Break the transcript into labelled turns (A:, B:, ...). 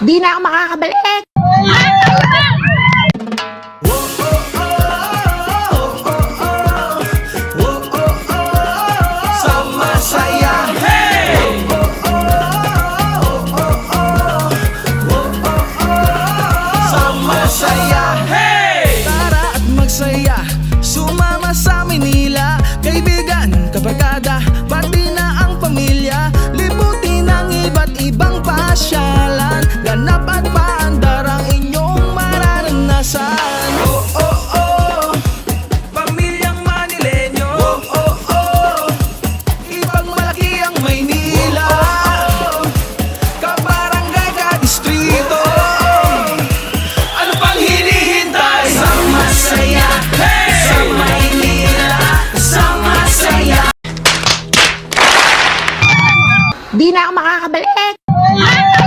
A: Di na ako makakabalik.
B: Sama saya Sama saya Tara at magsaya Sumama sa Manila. Kaibigan, kabarkada
A: Di na ako makakabalik!